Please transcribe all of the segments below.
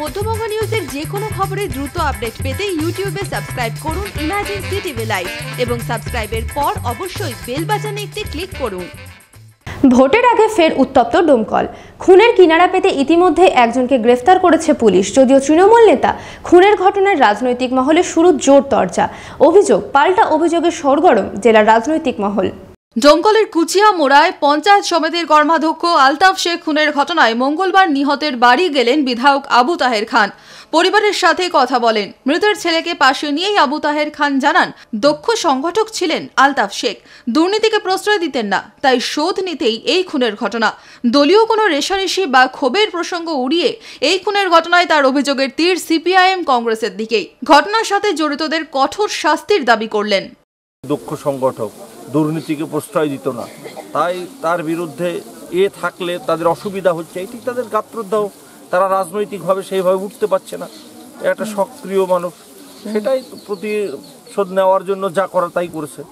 মধ্যবঙ্গ নিউজের যে কোনো খবরের দ্রুত আপডেট পেতে ইউটিউবে সাবস্ক্রাইব করুন ইমাজিন সিটিভি লাইভ এবং সাবস্ক্রাইবের পর অবশ্যই বেল বাজানে একটি ক্লিক করুন। ভোটের আগে ফের উত্তপ্ত ডোমকল। খুনের কিনারা পেতে ইতিমধ্যে একজনকে গ্রেফতার করেছে পুলিশ, যদিও তৃণমূল নেতা খুনের ঘটনায় রাজনৈতিক মহলে শুরু জোর তর্জা। অভিযোগ, পাল্টা অভিযোগের সরগরম জেলার রাজনৈতিক মহল। ডোমকলের কুচিয়া মোড়ায় পঞ্চায়েত সমিতির কর্মাধ্যক্ষ আলতাফ শেখ খুনের ঘটনায় মঙ্গলবার নিহতের বাড়ি গেলেন বিধায়ক আবু তাহের খান। পরিবারের সাথে কথা বলেন। মৃতের ছেলেকে পাশে নিয়েই আবু তাহের খান জানান, দক্ষ সংগঠক ছিলেন আলতাফ শেখ। দুর্নীতিকে প্রশ্রয় দিতেন না, তাই শোধ নিতেই এই খুনের ঘটনা। দলীয় কোনো রেশারেশি বা ক্ষোভের প্রসঙ্গ উড়িয়ে এই খুনের ঘটনায় তার অভিযোগের তীর সিপিআইএম কংগ্রেসের দিকেই। ঘটনার সাথে জড়িতদের কঠোর শাস্তির দাবি করলেন। দক্ষ সংগঠক দুর্নীতিকে প্রশ্রয় দিত না। তাই তার বিরুদ্ধে এ থাকলে তাদের অসুবিধা হচ্ছে। এটি তাদের গাত্রদাহ তারা রাজনৈতিকভাবে সেইভাবে উঠতে পারছে না। একটা সক্রিয় মানুষ। সেটাই প্রতিশোধ নেওয়ার জন্য যা করা তাই করেছে।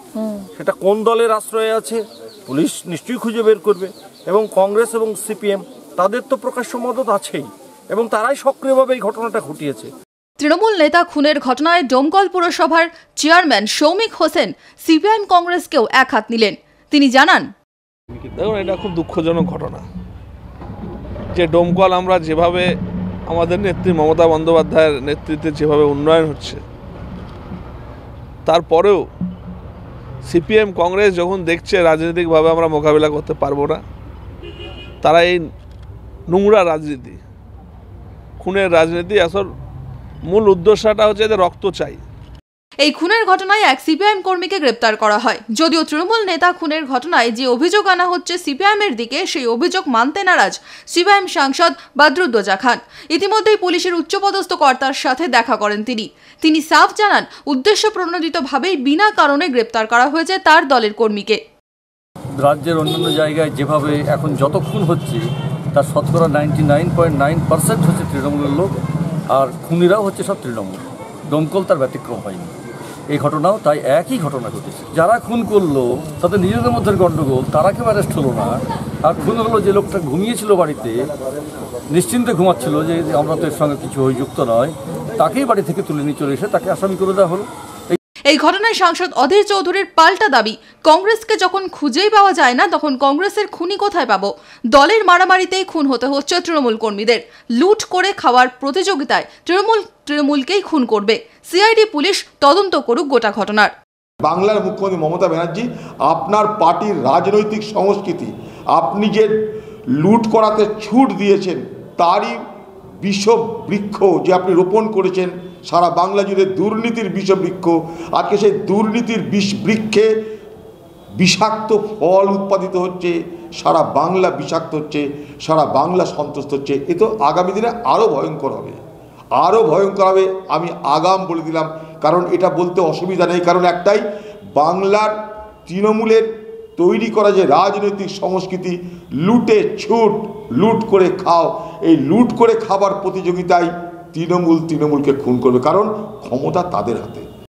সেটা কোন দলের আশ্রয়ে আছে পুলিশ নিশ্চয়ই খুঁজে বের করবে। এবং কংগ্রেস এবং সিপিএম তাদের তো প্রকাশ্য মদত আছেই। এবং তারাই সক্রিয়ভাবে এই ঘটনাটা ঘটিয়েছে। তৃণমূল নেতা খুনের ঘটনায় ডোমকল পুরসভার চেয়ারম্যান সৌমিক হোসেন সিপিআইএম কংগ্রেসকেও এক হাত নিলেন। তিনি জানান, দেখুন, এটা খুব দুঃখজনক ঘটনা। যে ডোমকল আমরা যেভাবে আমাদের নেত্রী মমতা বন্দ্যোপাধ্যায়ের নেতৃত্বে যেভাবে উন্নয়ন হচ্ছে, তারপরেও সিপিএম কংগ্রেস যখন দেখছে রাজনৈতিকভাবে আমরা মোকাবিলা করতে পারব না, তারা এই নোংরা রাজনীতি, খুনের রাজনীতি আসল মূল উদ্দেশ্যটা হচ্ছে যে রক্ত চাই। এই খুনের ঘটনায় এক সিপিআইএম কর্মীকে গ্রেপ্তার করা হয়। যদিও তৃণমূল নেতা খুনের ঘটনায় যে অভিযোগ আনা হচ্ছে সিপিআইএম এর দিকে সেই অভিযোগ মানতে নারাজ সিপিআইএম সাংসদ বাদরুদ্দোজা খান। ইতিমধ্যেই পুলিশের উচ্চপদস্থ কর্তার সাথে দেখা করেন তিনি। তিনি সাফ জানান উদ্দেশ্য প্রণোদিতভাবেই বিনা কারণে গ্রেপ্তার করা হয়েছে তার দলের কর্মীকে। রাজ্যের অন্যান্য জায়গায় যেভাবে এখন যত খুন হচ্ছে তার শতকরা ninety nine point nine percent হচ্ছে তৃণমূলের লোক। আর খুনিরাও হচ্ছে সব তৃণমূল। দমকল তার ব্যতিক্রম হয়নি। এই ঘটনাও তাই একই ঘটনা ঘটেছে। যারা খুন করল, তাদের নিজেদের মধ্যে গণ্ডগোল, তারা কেউ অ্যারেস্ট হলো না। আর খুন হলো যে লোকটা ঘুমিয়েছিল বাড়িতে, নিশ্চিন্তে ঘুমাচ্ছিল যে আমরা তো এর সঙ্গে কিছু অভিযুক্ত নয়, তাকেই বাড়ি থেকে তুলে নিয়ে চলে এসে তাকে আসামি করে দেওয়া হলো। এই ঘটনায় সাংসদ অধীর চৌধুরীর পাল্টা দাবি, কংগ্রেসকে যখন খুঁজেই পাওয়া যায় না, তখন কংগ্রেসের খুনি কোথায় পাবো? দলের মারামারিতেই খুন হতে হচ্ছে তৃণমূল কর্মীদের। লুট করে খাওয়ার প্রতিযোগিতায় তৃণমূল, তৃণমূলকেই খুন করবে। সিআইডি পুলিশ তদন্ত করুক গোটা ঘটনার। বাংলার মুখ্যমন্ত্রী মমতা ব্যানার্জি, আপনার পার্টির রাজনৈতিক সংস্কৃতি, আপনি যে লুট করাতে ছুট দিয়েছেন, তারই বিষবৃক্ষ যে আপনি রোপণ করেছেন সারা বাংলা জুড়ে দুর্নীতির বিষবৃক্ষ আজকে সেই দুর্নীতির বিষ বৃক্ষে বিষাক্ত ফল উৎপাদিত হচ্ছে, সারা বাংলা বিষাক্ত হচ্ছে, সারা বাংলা সন্তুষ্ট হচ্ছে, এ তো আগামী দিনে আরও ভয়ঙ্কর হবে। আরও ভয়ঙ্কর হবে, আমি আগাম বলে দিলাম, কারণ এটা বলতে অসুবিধা নেই, কারণ একটাই, বাংলার তৃণমূলের তৈরি করা যে রাজনৈতিক সংস্কৃতি, লুটে ছুট, লুট করে খাও, এই লুট করে খাবার প্রতিযোগিতায় তৃণমূল তৃণমূলকে খুন করবে। কারণ ক্ষমতা তাদের হাতে।